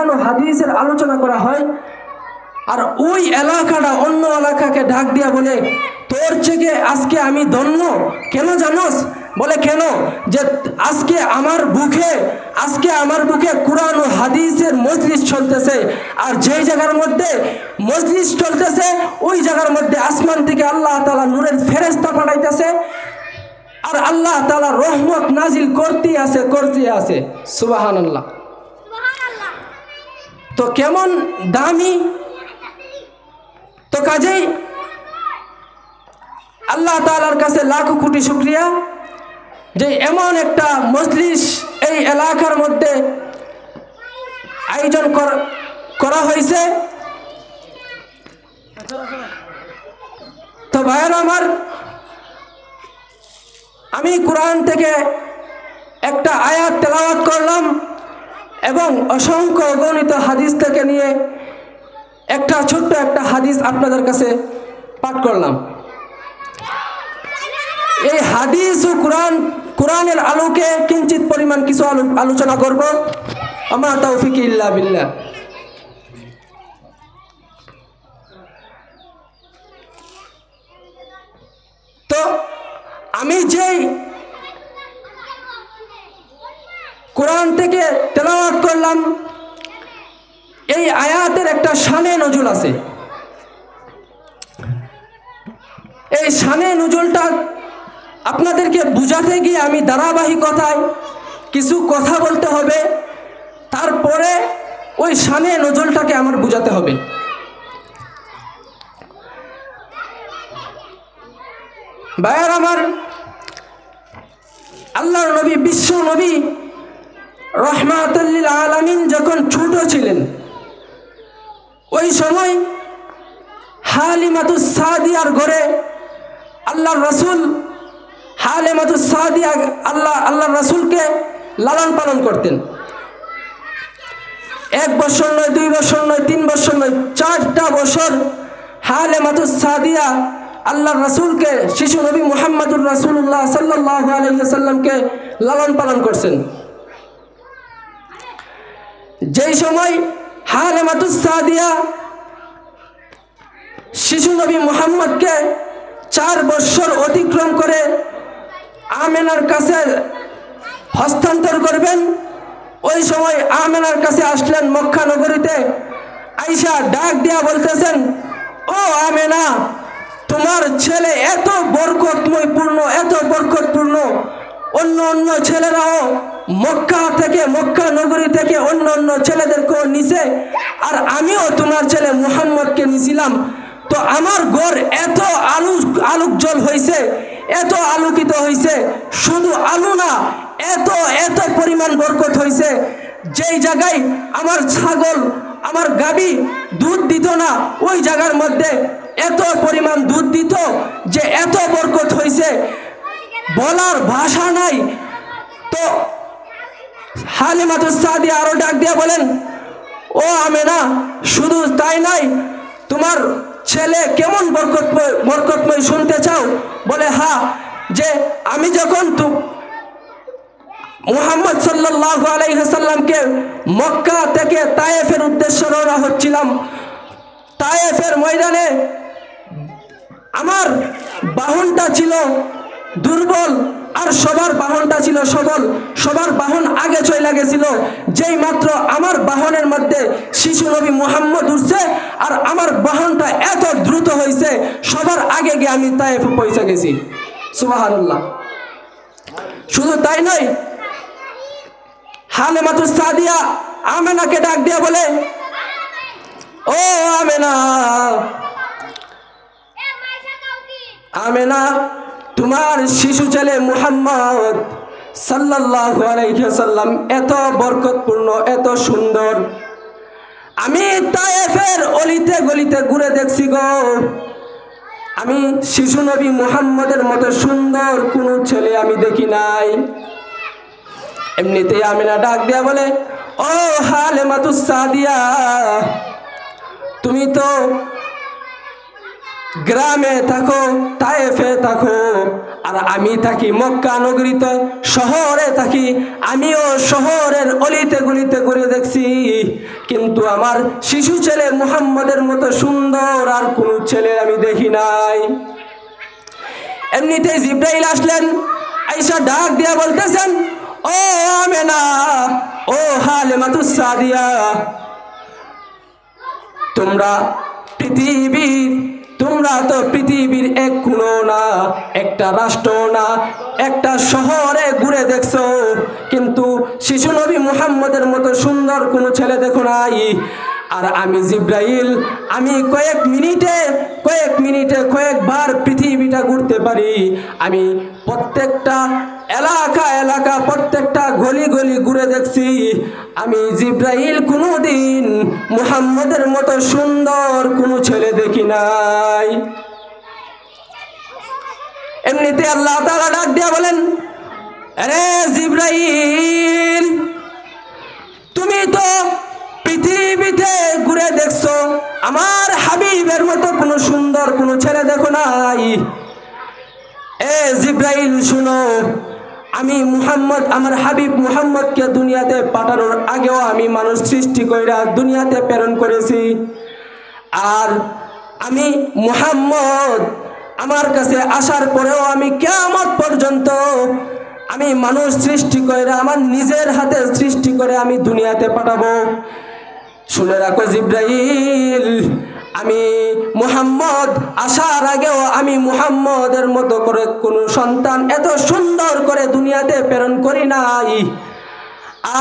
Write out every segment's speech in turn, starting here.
কোরআন ও হাদিসের আলোচনা করা হয়। আর ওই এলাকাটা অন্য এলাকাকে ডাক দিয়া বলে, তোর থেকে আজকে আমি ধন্য। কেন জানোস? বলে, কেন? যে আজকে আমার বুকে, আজকে আমার বুকে কোরআন ও হাদিসের মজলিস চলতেছে। আর যেই জায়গার মধ্যে মজলিস চলতেছে, ওই জায়গার মধ্যে আসমান থেকে আল্লাহ তালা নূরের ফেরেস্তা পাঠাইতেছে। আর আল্লাহ তালা রহমত নাজিল করতে আছে করতে আছে। সুবাহান আল্লাহ তো কেমন দামি? তো কাজেই আল্লাহ তালার কাছে লাখো কোটি শুক্রিয়া যে এমন একটা মজলিস এই এলাকার মধ্যে আয়োজন কর- হয়েছে। তো ভাইয়ের আমার, আমি কোরআন থেকে একটা আয়াত তেলাওয়াত করলাম। এবং অসংখ্য অগণিত হাদিস থেকে নিয়ে একটা ছোট্ট একটা হাদিস আপনাদের কাছে পাঠ করলাম। এই হাদিস ও কোরআন, কোরআনের আলোকে কিঞ্চিত পরিমাণ কিছু আলোচনা করব। আমার তৌফিক ইল্লা বিল্লাহ। তো আমি যেই কোরআন থেকে তেলাওয়াত করলাম। এই আয়াতের একটা শানে নজুল আছে। এই শানে নজুলটা আপনাদেরকে বুঝাতে গিয়ে আমি ধারাবাহিকতায় কিছু কথা বলতে হবে। তারপরে ওই শানে নজলটাকে আমার বুঝাতে হবে। ভাইয়ার আমার আল্লাহর নবী, বিশ্ব নবী রহমাতুল্লিল আলামিন যখন ছোট ছিলেন, ওই সময় হালিমাতুস সাদিয়ার ঘরে আল্লাহর রসুল, হালিমাতুস সাদিয়া আল্লাহ, আল্লাহর রসুলকে লালন পালন করতেন। এক বছর নয়, দুই বছর নয়, তিন বছর নয়, চারটা বছর হালে মাতুস সাদিয়া আল্লাহ রাসূলকে, শিশু নবী মুহাম্মদুর রাসূলুল্লাহ সাল্লাল্লাহু আলাইহি সাল্লামকে লালন পালন করছেন। যেই সময় হালে মাতুস সাদিয়া শিশু নবী মোহাম্মদকে চার বছর অতিক্রম করে আমেনার কাছে হস্তান্তর করবেন, ওই সময় আমেনার কাছে আসলেন মক্কা নগরীতে। আইসা ডাক দিয়া বলতেছেন, ও আমেনা, তোমার ছেলে এত বরকতময় পূর্ণ, এত বরকতপূর্ণ। অন্য অন্য ছেলেরাও মক্কা থেকে, মক্কা নগরী থেকে অন্য অন্য ছেলেদেরকেও নিছে। আর আমিও তোমার ছেলে মুহাম্মদকে নিছিলাম। তো আমার ঘর এত আলু, আলোকজল হয়েছে এত আলোকিত হয়েছে শুধু আলু না, এত এত পরিমাণ বরকত হয়েছে যেই জায়গায় আমার ছাগল, আমার গাবি দুধ দিত না, ওই জায়গার মধ্যে এত পরিমাণ দুধ দিত যে এত বরকত হয়েছে বলার ভাষা নাই। তো হালিমাতুস সাদি আরও ডাক দিয়ে বলেন, ও আমেনা, শুধু তাই নাই তোমার ছেলে কেমন বরকতময় বরকতময় শুনতে চাও? বলে, হা, যে আমি যখন তু মুহাম্মদ সাল্লাল্লাহু আলাইহি সাল্লামকে মক্কা থেকে তায়েফের উদ্দেশ্যে রওনা হচ্ছিলাম। তায়েফের ময়দানে আমার বাহনটা ছিল দুর্বল আর সবার বাহনটা ছিল সবল। সবার বাহন আগে চলে গেছিল। যেই মাত্র আমার বাহনের মধ্যে শিশু নবী মুহাম্মদ উঠছে আর আমার বাহনটা এত দ্রুত হয়েছে সবার আগে গিয়ে আমি তাই পৌঁছে গেছি। সুবহানাল্লাহ। শুধু তাই নয় হালে মাতুস সাদিয়া আমেনাকে ডাক দিয়া বলে, ও আমেনা আমেনা তোমার শিশু ছেলে মুহাম্মদ সাল্লাল্লাহু আলাইহি সাল্লাম এত বরকতপূর্ণ, এত সুন্দর। আমি তায়েফের অলিতে গলিতে ঘুরে দেখছি গো। আমি শিশু নবী মুহাম্মদের মতো সুন্দর কোনো ছেলে আমি দেখি নাই। এমনিতেই আমিনা ডাক দিয়া বলে, ও হালে মাতুস সাদিয়া, তুমি তো গ্রামে থাকো, তায়েফে থাকো, আর আমি থাকি মক্কা নগরীতে, শহরে থাকি। আমিও শহরের অলিতে গলিতে ঘুরে দেখছি। কিন্তু আমার শিশু ছেলে মুহাম্মদের মতো সুন্দর আর কোনো ছেলে আমি দেখি নাই। এমনিতেই জিব্রাইল আসলেন, আইসা ডাক দিয়া বলতেছেন, ও আমেনা, ও হালে মাতুসাদিয়া তোমরা পৃথিবীর তোমরা তো পৃথিবীর এক কোনো না, একটা রাষ্ট্র না, একটা শহরে ঘুরে দেখছ। কিন্তু শিশু নবী মুহাম্মদের মতো সুন্দর কোনো ছেলে দেখো নাই। আর আমি জিব্রাইল, আমি কয়েক মিনিটে কয়েক মিনিটে কয়েকবার পৃথিবীটা ঘুরতে পারি। আমি প্রত্যেকটা এলাকা এলাকা, প্রত্যেকটা গলি গলি ঘুরে দেখছি। আমি জিব্রাইল কোনোদিন মুহাম্মদের মতো সুন্দর কোনো ছেলে দেখি নাই। এমনিতে আল্লাহ তাআলা ডাক দিয়া বলেন, আরে জিব্রাইল, তুমি তো পৃথিবীতে ঘুরে দেখছ। আমার হাবিবের মতো কোনো সুন্দর কোনো ছেলে দেখো নাই। জিব্রাইল, শুনো। আমি মুহাম্মদ, আমার হাবিব মুহাম্মদকে দুনিয়াতে পাঠানোর আগেও আমি মানুষ সৃষ্টি কইরা দুনিয়াতে প্রেরণ করেছি। আর আমি মুহাম্মদ, আমার কাছে আসার পরেও আমি কেমন পর্যন্ত আমি মানুষ সৃষ্টি করে আমার নিজের হাতে সৃষ্টি করে আমি দুনিয়াতে পাঠাবো। শুনে রাখো জিব্রাইল। আমি মুহাম্মদ আসার আগেও আমি মুহাম্মদের মতো করে কোনো সন্তান এত সুন্দর করে দুনিয়াতে প্রেরণ করি নাই।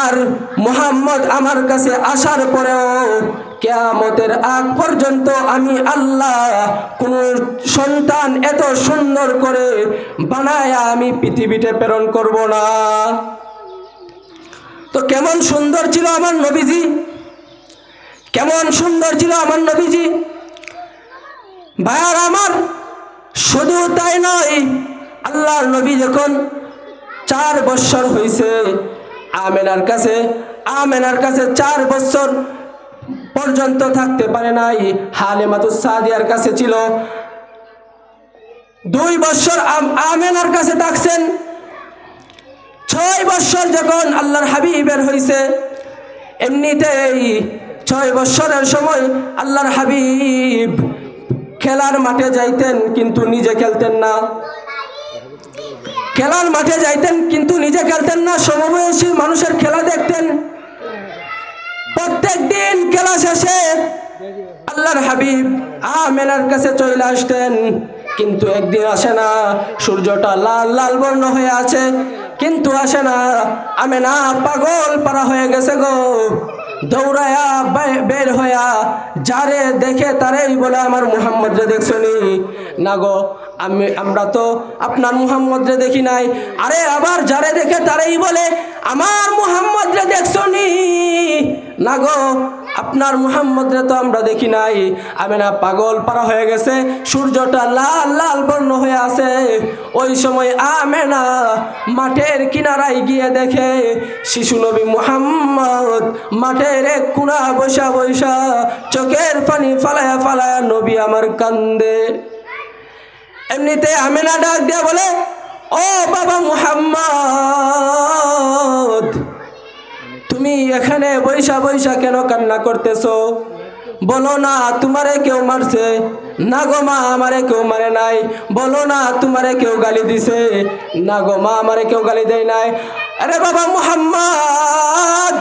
আর মুহাম্মদ আমার কাছে আসার পরেও কেয়ামতের আগ পর্যন্ত আমি আল্লাহ কোন সন্তান এত সুন্দর করে বানায় আমি পৃথিবীতে প্রেরণ করব না। তো কেমন সুন্দর ছিল আমার নবীজি? কেমন সুন্দর ছিল আমার নবীজি? ভাইয়ার আমার শুধু তাই নয়, আল্লাহর নবী যখন চার বছর হয়েছে আমেনার কাছে আমেনার কাছে চার বছর পর্যন্ত থাকতে পারে নাই, হালেমাতুস সাদিয়ার কাছে ছিল। দুই বছর আম- আমেনার কাছে থাকছেন। ছয় বছর যখন আল্লাহর হাবিবের হয়েছে এমনিতেই ছয় বছরের সময় আল্লাহর হাবিব খেলার মাঠে যাইতেন, কিন্তু নিজে খেলতেন না। খেলার মাঠে যাইতেন, কিন্তু নিজে খেলতেন না। সমবয়সী মানুষের খেলা দেখতেন। প্রত্যেক দিন খেলা শেষে আল্লাহর হাবিব আমেনার কাছে চলে আসতেন, কিন্তু একদিন আসে না। সূর্যটা লাল লাল বর্ণ হয়ে আছে, কিন্তু আসে না। আমেনা পাগল পারা হয়ে গেছে গো। দৌড়ায়া বের হইয়া যারে দেখে তারেই বলে আমার মুহাম্মদ রে দেখছনি। না গো, আমি, আমরা তো আপনার মুহাম্মদ রে দেখি নাই। আরে আবার যারে দেখে তারেই বলে, আমার মুহাম্মদ রে দেখছনি। না গো আপনার মুহাম্মদরে তো আমরা দেখি নাই। আমি না পাগল পারা হয়ে গেছে, সূর্যটা লাল লাল বর্ণ হয়ে আছে। ওই সময় আমেনা মাঠের কিনারায় গিয়ে দেখে, শিশু নবী মুহাম্মদ মাঠের এক কুড়া বৈশা বৈশা চোখের পানি ফালায়া ফালায়া নবী আমার কান্দে। এমনিতে আমেনা ডাক দিয়া বলে, ও বাবা মুহাম্মদ তুমি এখানে বৈশা বৈশা কেন কান্না করতেছো? বলো না, তোমারে কেউ মারছে। না গো মা, আমারে কেউ মারে নাই। বলো না, তোমারে কেউ গালি দিছে। না গো মা, আমারে কেউ গালি দেয় নাই। আরে বাবা মুহাম্মদ,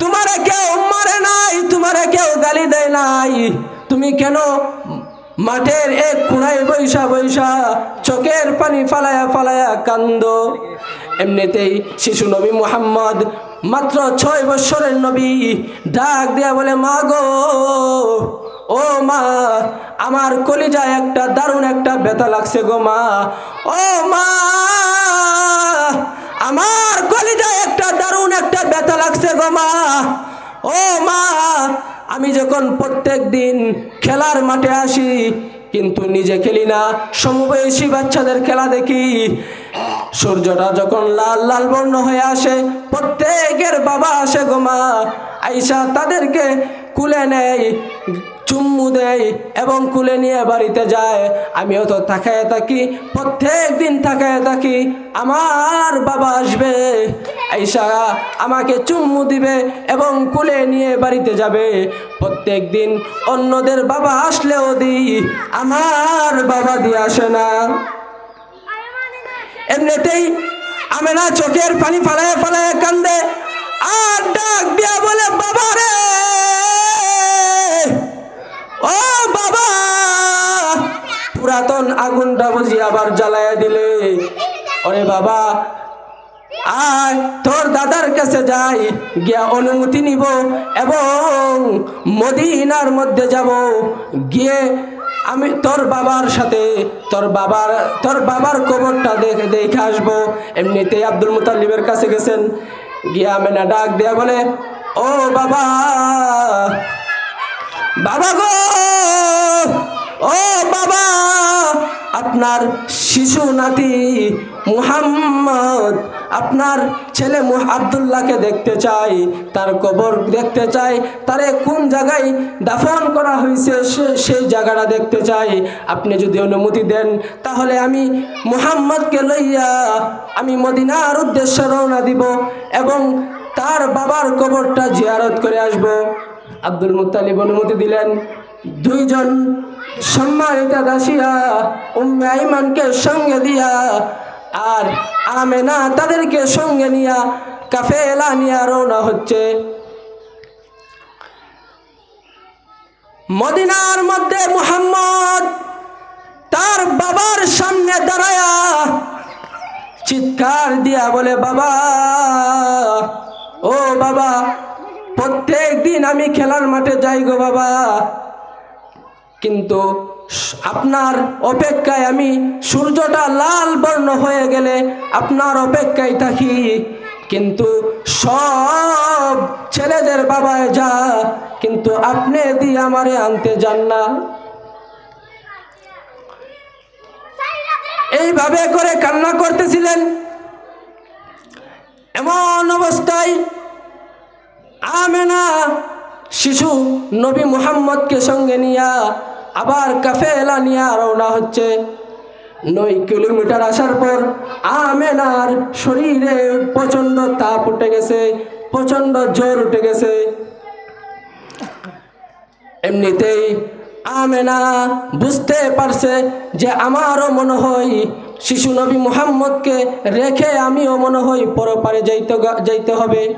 তোমারে কেউ মারে নাই, তোমারে কেউ গালি দেয় নাই। তুমি কেন মাঠের এক কোনায় বৈশা বৈশা চোখের পানি ফালায়া ফালায়া কান্দ? এমনিতেই শিশু নবী মুহাম্মদ মাত্র ছয় বৎসরের নবী ডাক দেয়া বলে, মা গো, ও মা, আমার কলিজায় একটা দারুণ একটা ব্যথা লাগছে গো মা। ও মা, আমার কলিজায় একটা দারুণ একটা ব্যথা লাগছে গো মা। ও মা, আমি যখন প্রত্যেক দিন খেলার মাঠে আসি কিন্তু নিজে খেলি না। সমবয়সী বাচ্চাদের খেলা দেখি। সূর্যটা যখন লাল লাল বর্ণ হয়ে আসে, প্রত্যেকের বাবা আসে, গো মা। আইসা তাদেরকে কুলে নেয় চুম্মু দেয় এবং কুলে নিয়ে বাড়িতে যায়। আমিও তো তাকায় থাকি প্রত্যেক দিন তাকায় থাকি, আমার বাবা আসবে। আইসা আমাকে চুম্মু দিবে এবং কুলে নিয়ে বাড়িতে যাবে। প্রত্যেক দিন অন্যদের বাবা আসলেও দিই, আমার বাবা দিয়ে আসে না। এমনিতেই আমি না চোখের পানি ফালায় ফালায় কান্দে, আর ডাক দিয়া বলে, বাবা রে! ও বাবা! পুরাতন আগুনটা বুঝি আবার জ্বালায় দিলে। ওরে বাবা আয়, তোর দাদার কাছে যাই, গিয়া অনুমতি নিব এবং মদিনার মধ্যে যাব। গিয়ে আমি তোর বাবার সাথে, তোর বাবার তোর বাবার কবরটা দেখে দেখে আসব। এমনিতে আব্দুল মুতাল্লিবের কাছে গেছেন। গিয়া মেনা ডাক দেয়া বলে, ও বাবা বাবা গো, ও বাবা। আপনার শিশু নাতি মুহাম্মদ, আপনার ছেলে আব্দুল্লাহকে দেখতে চাই, তার কবর দেখতে চাই, তারে কোন জায়গায় দাফন করা হয়েছে সেই জায়গাটা দেখতে চাই। আপনি যদি অনুমতি দেন, তাহলে আমি মুহাম্মদকে লইয়া আমি মদিনার উদ্দেশ্যে রওনা দিব এবং তার বাবার কবরটা জিয়ারত করে আসব। আব্দুল মুত্তালিব অনুমতি দিলেন। দুইজন সম্মানিতা দাসিয়া উম্মে আইমানকে সঙ্গে দিয়া আর আমেনা তাদেরকে সঙ্গে নিয়া কাফেলা নিয়া রওনা হচ্ছে। মদিনার মধ্যে মুহাম্মদ তার বাবার সামনে দাঁড়ায়া চিৎকার দিয়া বলে, বাবা, ও বাবা প্রত্যেক দিন আমি খেলার মাঠে যাই গো বাবা। কিন্তু আপনার অপেক্ষায় আমি সূর্যটা লাল বর্ণ হয়ে গেলে আপনার অপেক্ষায় থাকি। কিন্তু সব ছেলেদের বাবায় যা, কিন্তু আপনি দিয়ে আমারে আনতে যান না। এইভাবে করে কান্না করতেছিলেন। এমন অবস্থায় আমেনা শিশু নবী মুহাম্মদকে সঙ্গে নিয়া আবার কাফে কাফেলা নিয়া রওনা হচ্ছে। নয় কিলোমিটার আসার পর আমেনার শরীরে প্রচণ্ড তাপ উঠে গেছে, প্রচণ্ড জ্বর উঠে গেছে। এমনিতেই আমেনা বুঝতে পারছে যে আমারও মনে হয় শিশু নবী মুহাম্মদকে রেখে আমিও মনে হয় পরপারে যাইতে যাইতে হবে।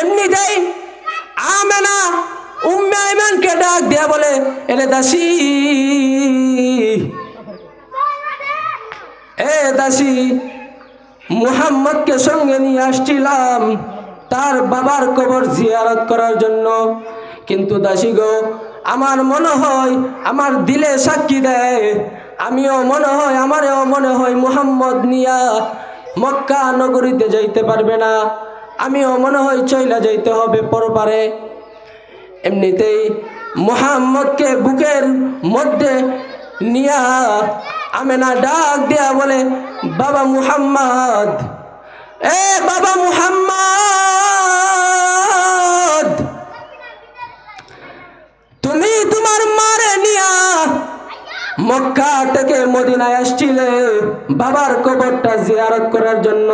এমনিতেই আমেনা, উম্মে আইমানকে ডাক দেয়া বলে, এলে দাসী, এ দাসী, মুহাম্মদকে সঙ্গে নিয়ে আসছিলাম তার বাবার কবর জিয়ারত করার জন্য। কিন্তু দাসী গো, আমার মনে হয় আমার দিলে সাক্ষী দেয়। আমিও মনে হয়, আমারও মনে হয় মুহাম্মদ নিয়া মক্কা নগরীতে যাইতে পারবে না। আমিও মনে হয় চইলা যাইতে হবে পরপারে। এমনিতেই মুহাম্মদকে বুকের মধ্যে নিয়া আমেনা ডাক দেয়া বলে, বাবা মুহাম্মদ, এ বাবা মুহাম্মদ, তুমি তোমার মারে নিয়া মক্কা থেকে মদিনায় আসছিলে। বাবার কবরটা জিয়ারত করার জন্য।